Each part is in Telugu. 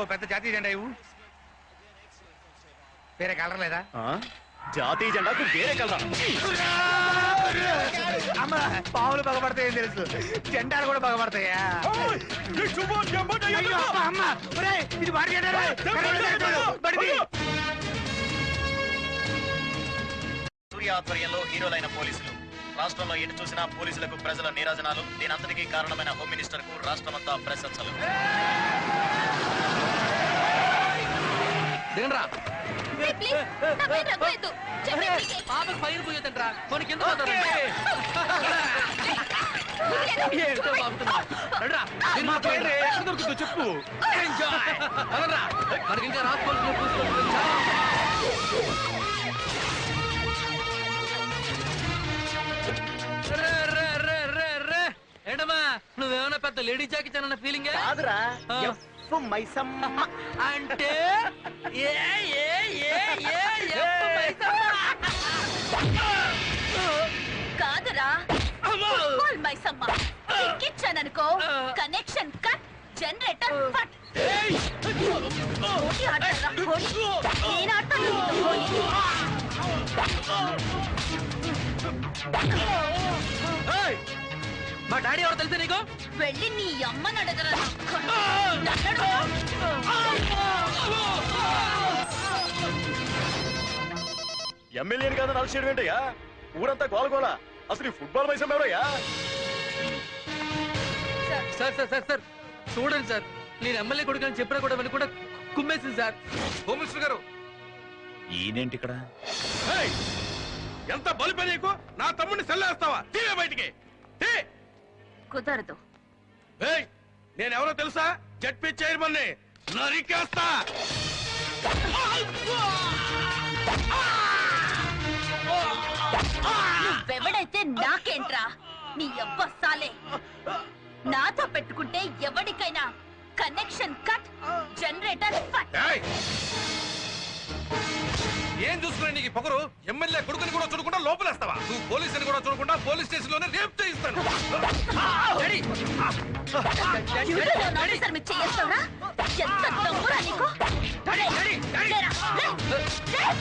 ఓ పెద్ద జాతీయ జెండా ఇవ్వు. వేరే కలర్ లేదా? జాతీయ జెండాకు వేరే కలరా? అమ్మ పావులు బాగుపడతాయని తెలుసు. జెండాలు కూడా బాగుపడతాయా అయ్యో, అమ్మ, అమ్మ. ఒరేయ్, ఇది వాడి జెండా రా. కరెంట్ జెండా. బడిది. సూర్య ఆధ్వర్యంలో హీరోలైన పోలీసులు. రాష్ట్రంలో ఎటు చూసినా పోలీసులకు ప్రజల నీరాజనాలు. దీనంతటికీ కారణమైన హోమ్ మినిస్టర్కు రాష్ట్రమంతా ప్రశంసలు. దిగండ్రా పాపకు పైన పోయేదంట్రా కొన్ని కింద దొరుకుతుందో చెప్పు. మనకి ఇంకా రాసుకోవాల్సిన పుస్తకాలు చాలా. రే, రే, రే, రే, రే. ఏంటమ్మా? నువ్వేమైనా పెద్ద లేడీ జాకి అన్న ఫీలింగ్ కాదురా. ఎఫ్ మైసమ్మ అంటే? ఏ ఏ ఏ ఏ ఎప్పు మైసమ్మ. కాదురా. ఫుట్బాల్ మైసమ్మ. ఎక్కిచ్చాననుకో కనెక్షన్ కట్ జనరేటర్ ఫట్. ఆడతారా? నేను ఆడతాను. మా డాడీ ఎవరు తెలుసా నీకు? వెళ్ళి నీ అమ్మని అడగరా. ఎమ్మెల్యేని కాదని అలసి చేయడం ఏంటయ్యా? ఊరంతా గోలగోల అసలు ఈ ఫుట్బాల్ మైసం ఎవరయ్యా సార్. సార్ సార్ సార్ చూడండి సార్. నేను ఎమ్మెల్యే కొడుకు అని చెప్పినా కూడా కూడా కుమ్మేసింది సార్. హోమ్ మినిస్టర్ గారు. ఈయనేంటి ఇక్కడ? ఏయ్! ఎంత బలిపే నీకు? నా తమ్ముడిని సెల్లేస్తావా? తీవే బయటికి. తీ! కుదరదు! నేనెవరో తెలుసా జడ్పీ చైర్మన్ నరికేస్తా నువ్వెవడైతే నాకేంట్రా నీ అబ్బ సాలే నాతో పెట్టుకుంటే ఎవడికైనా కనెక్షన్ కట్ జనరేటర్ ఫట్! ఏం చూసుకునే నీకు పొగరు? ఎమ్మెల్యే కొడుకుని కూడా చూడకుండా లోపలేస్తావా? నువ్వు పోలీసుని కూడా చూడకుండా పోలీస్ స్టేషన్లోనే రేప్ చేయిస్తాను.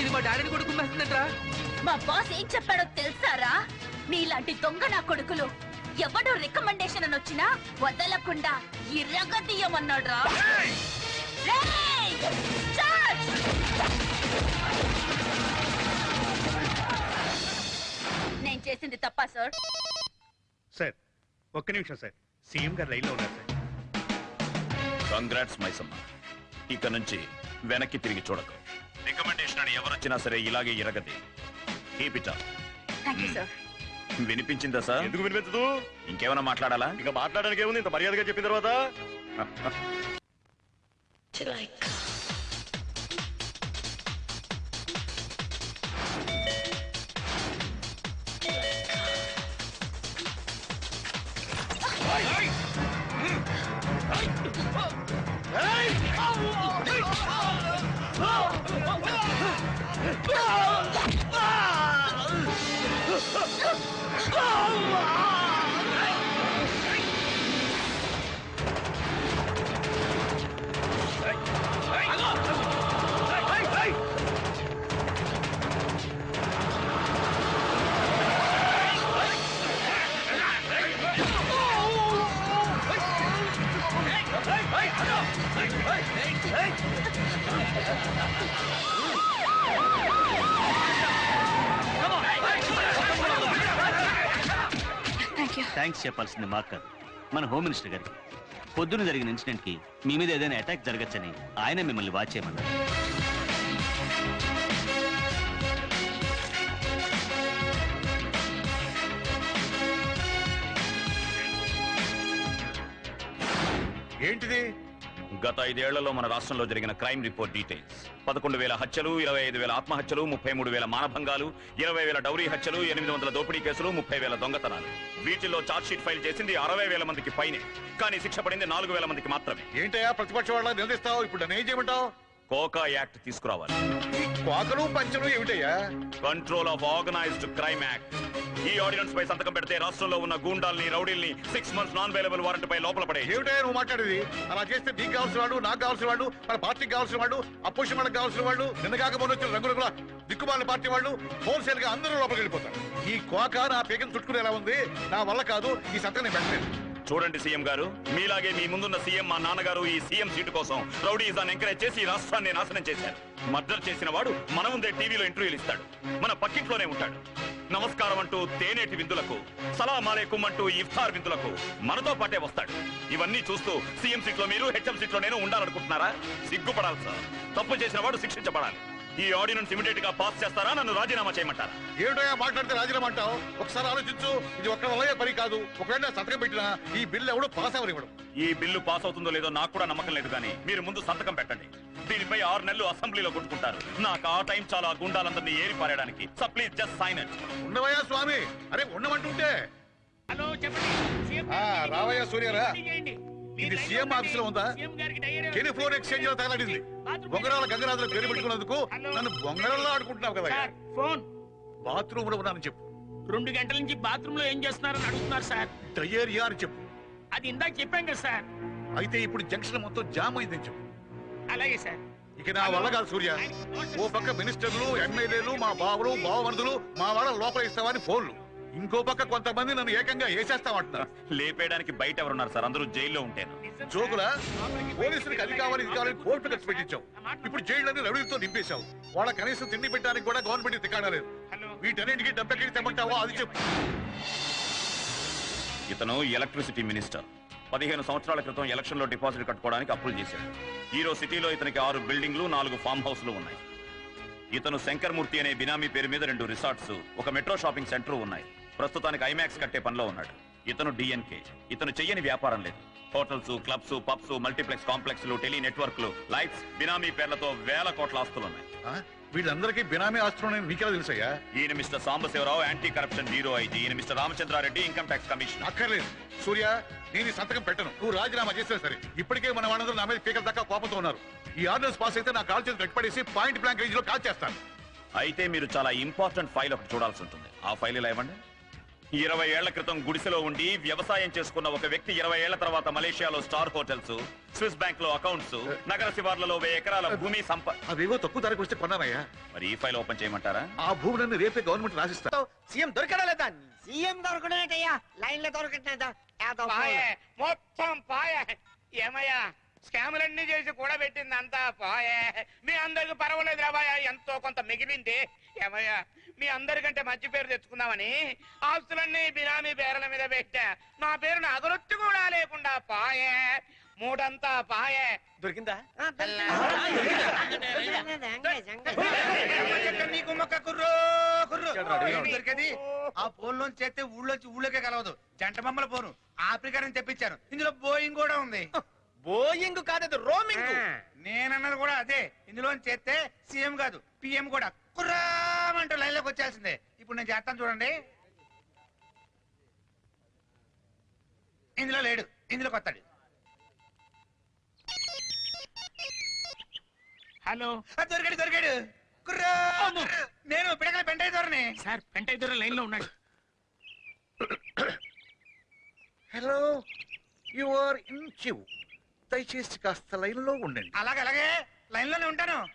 ఇది మా డాడీని కూడా కుమ్మేస్తుందంట్రా మా బాస్ ఏం చెప్పాడో తెలుసారా? నీలాంటి దొంగ నా కొడుకులు ఎవడు రికమెండేషన్ అని వచ్చినా వదలకుండా ఇరగదీయమన్నాడ్రా. రేయ్! చార్జ్! చేసింది తప్పా సార్ సార్ ఒక్క నిమిషం సార్. సీఎం గారు లైన్లో ఉన్నారు సార్. కంగ్రాట్స్ మైసమ్మ ఇక నుంచి వెనక్కి తిరిగి చూడకు. రికమెండేషన్ అని ఎవరొచ్చినా సరే ఇలాగే ఇరగది. అప్ థ్యాంక్ యూ సార్ వినిపించిందా సార్ ఎందుకు వినిపించదు? ఇంకేమైనా మాట్లాడాలా? ఇంకా మాట్లాడడానికి ఏముంది ఇంత మర్యాదగా చెప్పిన తర్వాత. థ్యాంక్ థ్యాంక్స్ చెప్పాల్సింది మాకు కాదు. మన హోమ్ మినిస్టర్ గారికి. పొద్దున జరిగిన ఇన్సిడెంట్కి మీ మీద ఏదైనా అటాక్ జరగచ్చని ఆయన మిమ్మల్ని వాచ్ చేయమన్నారు. ఏంటిది? గత ఐదేళ్ళలో మన రాష్ట్రంలో జరిగిన క్రైమ్ రిపోర్ట్ డీటెయిల్స్. పదకొండు వేల హత్యలు ఇరవై ఐదు వేల ఆత్మహత్యలు ముప్పై మూడు వేల మానభంగాలు ఇరవై వేల డౌరీ హత్యలు ఎనిమిది వందల దోపిడీ కేసులు ముప్పై వేల దొంగతనాలు. వీటిల్లో చార్జ్ షీట్ ఫైల్ చేసింది అరవై వేల మందికి పైనే. కానీ శిక్ష పడింది నాలుగు వేల మందికి మాత్రమే. ఏంటయ్యా ప్రతిపక్ష వాళ్ళ నిలదీస్తావు? ఇప్పుడు నన్ను ఏం చేయమంటావు? కోకా యాక్ట్ తీసుకురావాలి. కోకలు పంచలు ఏమిటయ్యా? Control of organised crime act ఈ ఆర్డినెన్స్ పై సంతకం పెడితే రాష్ట్రంలో ఉన్న గూండాల్ని రౌడీల్ని six months non available warrant పై లోపల పడే ఏమిటయ్యా నువ్వు మాట్లాడేది? అలా చేస్తే నీకు కావాల్సిన వాడు నాకు కావాల్సిన వాడు మన పార్టీకి కావాల్సిన వాడు అపోజిషన్ వాళ్ళకి కావాల్సిన వాళ్ళు నిన్న కాక మొన్న వచ్చిన దిక్కుమాల పార్టీ వాళ్ళు హోల్సేల్గా అందరూ లోపలికి వెళ్ళిపోతారు. ఈ కోక నా పేకను చుట్టుకునేలా ఉంది? నా వల్ల కాదు ఈ సంతకం నేను పెట్టలేదు. చూడండి సీఎం గారు మీలాగే మీ ముందున్న సీఎం మా నాన్నగారు ఈ సీఎం సీటు కోసం రౌడీజాన్ని ఎంకరేజ్ చేసి రాష్ట్రాన్ని నాశనం చేశారు. మర్డర్ చేసిన వాడు మన ముందే టీవీలో ఇంటర్వ్యూలు ఇస్తాడు. మన పక్కింట్లోనే ఉంటాడు. నమస్కారం అంటూ తేనేటి విందులకు సలాం అలేకుం అంటూ ఇఫ్తార్ విందులకు మనతో పాటే వస్తాడు. ఇవన్నీ చూస్తూ సీఎం సీట్లో మీరు హెచ్ఎం సీట్లో నేను ఉండాలనుకుంటున్నారా? సిగ్గుపడాలి సార్. తప్పు చేసిన వాడు శిక్షించబడాలి. ఈ ఆర్డినెన్స్ ఇమీడియట్గా పాస్ చేస్తారా? నన్ను రాజీనామా చేయమంటారా? ఏమిటయ్యా మాట్లాడితే రాజీనామా అంటావు? ఒకసారి ఆలోచించు. ఇది ఒక్క వల్ల పని కాదు. ఒకవేళ నేను సంతకం పెట్టినా ఈ బిల్లు ఎవడు పాస్ అవ్వరు ఇవ్వడం ఈ బిల్లు పాస్ అవుతుందో లేదో నాకు కూడా నమ్మకం లేదు కానీ మీరు ముందు సంతకం పెట్టండి. దీనిపై ఆరు నెలలు అసెంబ్లీలో కొట్టుకుంటారు. నాకు ఆ టైం చాలా గుండాలందరినీ ఏరి పారేయడానికి. So please just sign it ఉండవయ్యా స్వామి? అరే ఉండమంటుంటే హలో చెప్పండి. రావయ్యా సూర్యరా. ఇది సీఎం లైన్లో ఆఫీసులో ఉందా? Dairy telephone ఎక్స్చేంజ్లో తగలడింది. బొంగరాల గంగరాజుల పేరు పెట్టుకున్నందుకు నన్ను బొంగరంలో ఆడుకుంటున్నావు కదా ఫోన్. బాత్రూమ్లో ఉన్నానని చెప్పు. రెండు గంటల నుంచి బాత్రూమ్లో ఏం చేస్తున్నారని అడుగుతున్నారు సార్. డయేరియా అని చెప్పు. అది ఇందాక చెప్పాం కదా సార్. అయితే ఇప్పుడు జంక్షన్ మొత్తం జామ్ అయిందని చెప్పు. అలాగే సార్. ఇక నా వల్ల కాదు సూర్య. ఓ పక్క మినిస్టర్లు ఎమ్మెల్యేలు మా బావులు బావమరుదులు మా వాళ్ళ లోపల ఇస్తామని ఫోన్లు. ఇంకో పక్క కొంతమంది నన్ను ఏకంగా వేసేస్తామంటున్నారు. లేపేయడానికి బయట ఎవరున్నారు సార్? అందరూ జైల్లో ఉంటాను. జోకులా? పోలీసులకు అది కావాలి ఇది కావాలని కోర్టు ఖర్చు పెట్టించావు. ఇప్పుడు జైళ్ళని రౌడీలతో నింపేశావు. వాళ్ళ కనీసం తిండి పెట్టడానికి కూడా గవర్నమెంట్ తికాడా లేదు. వీటన్నింటికి డబ్బెక్కడికి తెమ్మంటావో? అది చెప్పు. ఇతను ఎలక్ట్రిసిటీ మినిస్టర్. పదిహేను సంవత్సరాల క్రితం ఎలక్షన్లో డిపాజిట్ కట్టుకోవడానికి అప్పులు చేశాడు. ఈరో సిటీలో ఇతనికి ఆరు బిల్డింగ్లు నాలుగు ఫామ్ హౌస్లు ఉన్నాయి. ఇతను శంకర్మూర్తి అనే బినామీ పేరు మీద రెండు రిసార్ట్స్ ఒక మెట్రో షాపింగ్ సెంటర్ ఉన్నాయి. ప్రస్తుతానికి ఐమాక్స్ కట్టే పనిలో ఉన్నాడు. ఇతను డిఎన్కే ఇతను చెయ్యని వ్యాపారం లేదు. హోటల్స్ క్లబ్స్ పబ్స్ మల్టీప్లెక్స్ కాంప్లెక్స్లు టెలి నెట్వర్క్లు లైట్స్ బినామీ పేర్లతో వేల కోట్ల ఆస్తులు ఉన్నాయి? వీళ్ళందరికీ బినామీ ఆస్తులు మీకెలా తెలుసయ్యా? ఈయన mister Sambasivarao anti corruption bureau IG. ఈయన mister Ramachandrareddy income tax commissioner. అక్కర్లేదు. సూర్య నేను సంతకం పెట్టను. నువ్వు రాజీనామా చేసినా సరే ఇప్పటికే మన వాళ్ళందరూ నా మీద పీకల దాకా కోపంతో ఉన్నారు. ఈ ఆర్డర్స్ పాస్ అయితే నా కాల్ చేసి గట్టిపడేసి పాయింట్ బ్లాంక్ రేంజ్లో కాల్ చేస్తాను. అయితే మీరు చాలా ఇంపార్టెంట్ ఫైల్ ఒకటి చూడాల్సి ఉంటుంది. ఆ ఫైల్ ఇలా ఇవ్వండి? ఇరవై ఏళ్ళ క్రితం గుడిసెలో ఉండి వ్యవసాయం చేసుకున్న ఒక వ్యక్తి ఇరవై ఏళ్ళ తర్వాత మలేషియాలో స్టార్ హోటల్స్ స్విస్ బ్యాంక్లో అకౌంట్స్ నగర శివార్లలో వెయ్యి ఎకరాల భూమి సంప అవేవో తక్కువ ధరకు వస్తే కొన్నానయ్యా మరి ఈ ఫైల్ ఓపెన్ చేయమంటారా? ఆ భూములన్నీ రేపే గవర్నమెంట్ రాసిస్తా. సీఎం దొరికడా లేదా? సీఎం దొరకడేటయ్యా లైన్లో దొరకట్లేదా మొత్తం పాయే. ఏమయ్యా స్కాములన్నీ చేసి కూడా పెట్టింది అంతా పాయే. మీ అందరికి పర్వాలేదు రాబాయా ఎంతో కొంత మిగిలింది. ఏమయ్యా మీ అందరికంటే మంచి పేరు తెచ్చుకుందామని ఆస్తులన్నీ బినామీ పేర్ల మీద పెట్టా నా పేరును అగరొత్తి కూడా లేకుండా పాయే మూడంతా పాయే దొరికిందా. నీకు మొక్క కుర్రో కుర్రో ఏంటి దొరికేది ఆ ఫోన్ లోంచి చేస్తే ఊళ్ళోంచి ఊళ్ళోకే కలవదు జంట బొమ్మల ఫోను ఆఫ్రికా నుంచి తెప్పించాను ఇందులో బోయింగ్ కూడా ఉంది బోయింగ్ కాదు రోమింగ్ నేనన్నది కూడా అదే ఇందులో చేస్తే సీఎం కాదు పిఎం కూడా కుర్రామంటూ లైన్లోకి వచ్చేసిందే. ఇప్పుడు నేను చేస్తాను చూడండి. ఇందులో లేడు. ఇందులోకి వస్తాడు హలో. ఆ, దొరికాడు దొరికాడు. కుర్రా. నేను పిడకల పెంటాయి ధోరణి సార్ పెంట ఇద్దరు లైన్లో ఉన్నాడు. Hello. You are in queue దయచేసి కాస్త లైన్లో ఉండండి. అలాగే అలాగే. లైన్లోనే ఉంటాను.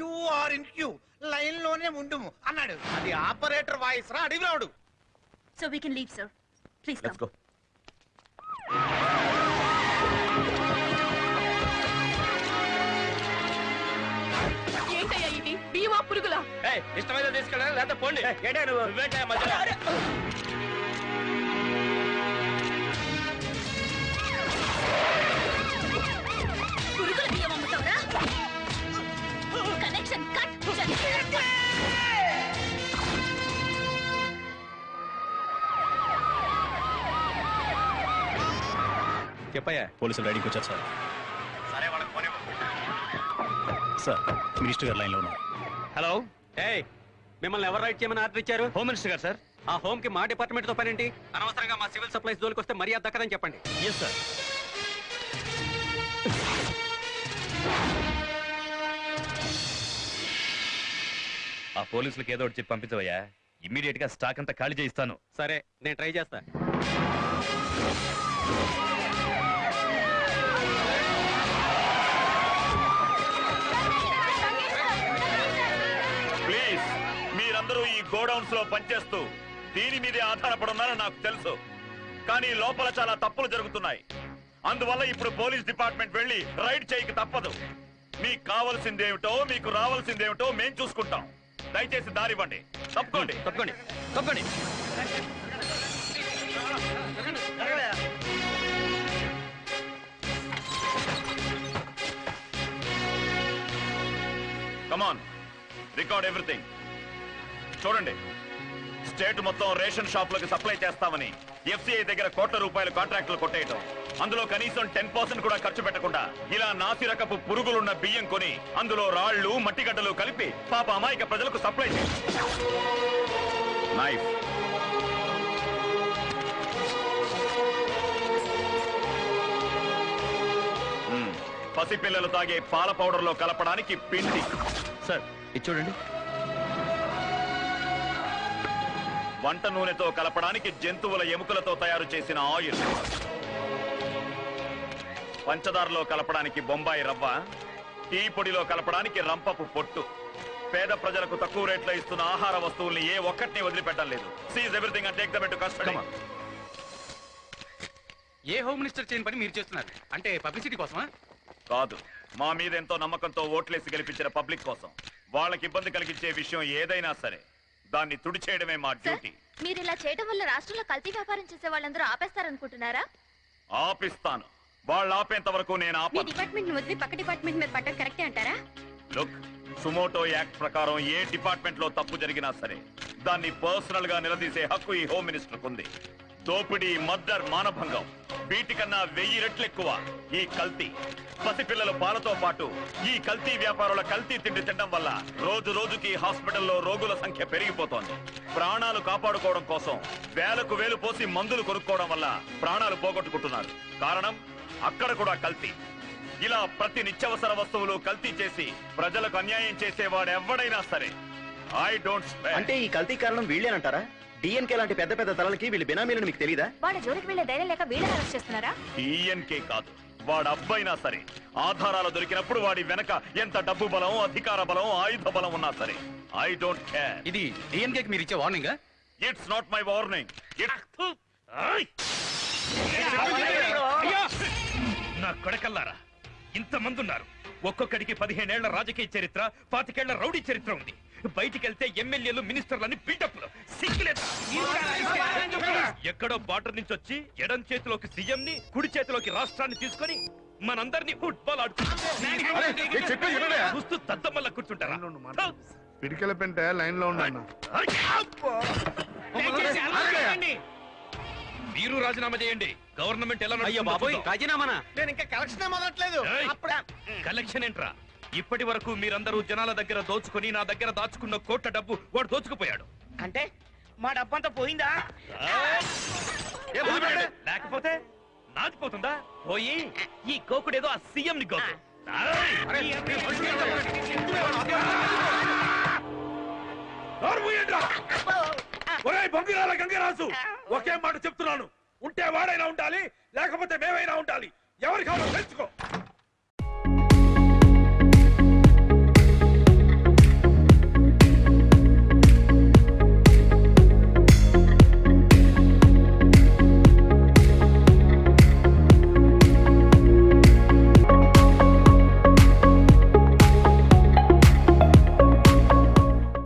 You are in queue. లైన్లోనే ఉండుము అన్నాడు. అది ఆపరేటర్ వాయిస్ రా అడిగినాడు. So we can leave sir please let's go ఏంటయ్యా ఇది భీమా పురుగులా? ఇష్టమైతే తీసుకెళ్ళాలి లేదా పోండి. నువ్వేంటే మధ్యలో? చెప్పయ్యా పోలీసులు రెడీకి వచ్చారు సార్ సరే వాళ్ళకి ఫోన్ సార్ మినిస్టర్ గారు లైన్లో ఉన్నారు. హలో ఏయ్ మిమ్మల్ని ఎవరు రైట్ చేయమని ఆర్డర్ ఇచ్చారు? హోమ్ మినిస్టర్ గారు సార్. ఆ హోమ్కి మా డిపార్ట్మెంట్తో పనేంటి? అనవసరంగా మా సివిల్ సప్లైస్ జోలికి వస్తే మర్యాద దక్కదని చెప్పండి. ఎస్ సార్ ఆ పోలీసులకు ఏదో ఒకటి చెప్పి పంపించవయ్యా. ఇమ్మీడియట్గా స్టాక్ అంతా ఖాళీ చేయిస్తాను. సరే నేను ట్రై చేస్తా. ప్లీజ్ మీరందరూ ఈ గోడౌన్స్లో పనిచేస్తూ దీని మీదే ఆధారపడున్నారని నాకు తెలుసు. కానీ లోపల చాలా తప్పులు జరుగుతున్నాయి. అందువల్ల ఇప్పుడు పోలీస్ డిపార్ట్మెంట్ వెళ్ళి రైడ్ చేయక తప్పదు. మీకు కావాల్సిందేమిటో మీకు రావాల్సిందేమిటో మేం చూసుకుంటాం. దయచేసి దారివ్వండి తప్పుకోండి. తప్పకోండి. తప్పకోండి. Come on record everything. చూడండి. స్టేట్ మొత్తం రేషన్ షాపులకు సప్లై చేస్తామని ఎఫ్సిఐ దగ్గర కోట్ల రూపాయల కాంట్రాక్టులు కొట్టేయటం. అందులో కనీసం టెన్ పర్సెంట్ కూడా ఖర్చు పెట్టకుండా ఇలా నాసిరకపు పురుగులున్న బియ్యం కొని అందులో రాళ్ళు మట్టిగడ్డలు కలిపి పాప అమాయక ప్రజలకు సప్లై చేయటం నైఫ్ hmm. పసిపిల్లలు తాగే పాల పౌడర్లో కలపడానికి పిండి. సార్ ఇది చూడండి. వంట నూనెతో కలపడానికి జంతువుల ఎముకలతో తయారు చేసిన ఆయిల్. పంచదారలో కలపడానికి బొంబాయి రవ్వ టీ పొడిలో కలపడానికి రంపపు పొట్టు. పేద ప్రజలకు తక్కువ రేట్లో ఇస్తున్న ఆహార వస్తువుల్ని ఏ ఒక్కటిని వదిలిపెట్టడం లేదు. Seize everything and take into custody A home minister చేయని పని మీరు చేస్తున్నారు? అంటే పబ్లిసిటీ కోసమా? కాదు. మా మీద ఎంతో నమ్మకంతో ఓట్లేసి గెలిపించిన పబ్లిక్ కోసం. వాళ్ళకి ఇబ్బంది కలిగించే విషయం ఏదైనా సరే దాన్ని తుడిచేయడమే మా డ్యూటీ. మీరు ఇలా చేయడం వల్ల రాష్ట్రంలో కల్తీ వ్యాపారం చేసే వాళ్ళందరూ ఆపేస్తారనుకుంటున్నారా? ఆపిస్తాను. వాళ్ళు ఆపేంత వరకు నేను మీ ఆపను. డిపార్ట్మెంట్ వదిలి పక్క డిపార్ట్మెంట్ మీద పట్టడం కరెక్టే అంటారా? లుక్ సుమోటో యాక్ట్ ప్రకారం ఏ డిపార్ట్మెంట్లో తప్పు జరిగినా సరే దాన్ని పర్సనల్గా నిలదీసే హక్కు ఈ హోమ్ మినిస్టర్ ఉంది దోపిడీ మద్దర్ మానభంగం. వీటికన్నా వెయ్యి రెట్లు ఎక్కువ ఈ కల్తీ. పసిపిల్లల పాలతో పాటు ఈ కల్తీ వ్యాపారుల కల్తీ తిండి తినడం వల్ల రోజు రోజుకి హాస్పిటల్లో రోగుల సంఖ్య పెరిగిపోతోంది. ప్రాణాలు కాపాడుకోవడం కోసం వేలకు వేలు పోసి మందులు కొనుక్కోవడం వల్ల ప్రాణాలు పోగొట్టుకుంటున్నారు. కారణం అక్కడ కూడా కల్తీ. ఇలా ప్రతి నిత్యవసర వస్తువులు కల్తీ చేసి ప్రజలకు అన్యాయం చేసేవాడు ఎవడైనా సరే ఐ డోంట్ అంటే ఈ కల్తీ కారణం వీళ్ళేనంటారా? డిఎన్కే లాంటి పెద్ద పెద్ద తలలకి వీళ్ళు బినామీలను మీకు తెలీదా? వాళ్ళ జోలికి వెళ్ళే ధైర్యం లేక వీళ్ళని అరెస్ట్ చేస్తున్నారా? టీఎన్కే కాదు. వాడు అబ్బైనా సరే ఆధారాలు దొరికినప్పుడు వాడి వెనక ఎంత డబ్బు బలం అధికార బలం ఆయుధ బలం ఉన్నా సరే ఐ డోంట్ కేర్ ఇది డిఎన్కే మీరు ఇచ్చే warning it's not my warning నా కొడకల్లారా ఇంతమంది ఉన్నారు ఒక్కొక్కడికి పదిహేనేళ్ళ రాజకీయ చరిత్ర పాతికేళ్ళ రౌడీ చరిత్ర ఉంది. బయటికి వెళ్తే ఎమ్మెల్యేలు మినిస్టర్లని బిల్డప్లు ఎక్కడో బార్డర్ నుంచి వచ్చి ఎడం చేతిలోకి సీఎం ని కుడి చేతిలోకి రాష్ట్రాన్ని తీసుకొని మనందరినీ ఫుట్బాల్ ఆడుకుంటున్నారు చూస్తూ దద్దమల్ల కూర్చుంటారా? పిడికెల పెంట లైన్లో ఉన్నా మీరు రాజీనామా చేయండి. గవర్నమెంట్ ఎలా అయ్యో బాబోయ్ రాజీనామానా? నేను ఇంకా కలెక్షన్ మొదలట్లేదు అప్పుడే కలెక్షన్ ఏంట్రా? ఇప్పటి వరకు మీరందరూ జనాల దగ్గర దోచుకొని నా దగ్గర దాచుకున్న కోట్ల డబ్బు వాడు దోచుకుపోయాడు. అంటే మా డబ్బంతా పోయిందా? లేకపోతే నాదిపోతుందా పోయి ఈ గోకుడేదో ఆ సీఎం ని గోకు ఒరే బంగిరాల గంగరాజు. ఒకే మాట చెప్తున్నాను. ఉంటే వాడైనా ఉండాలి లేకపోతే మేమైనా ఉండాలి. ఎవరికి తెలుసుకో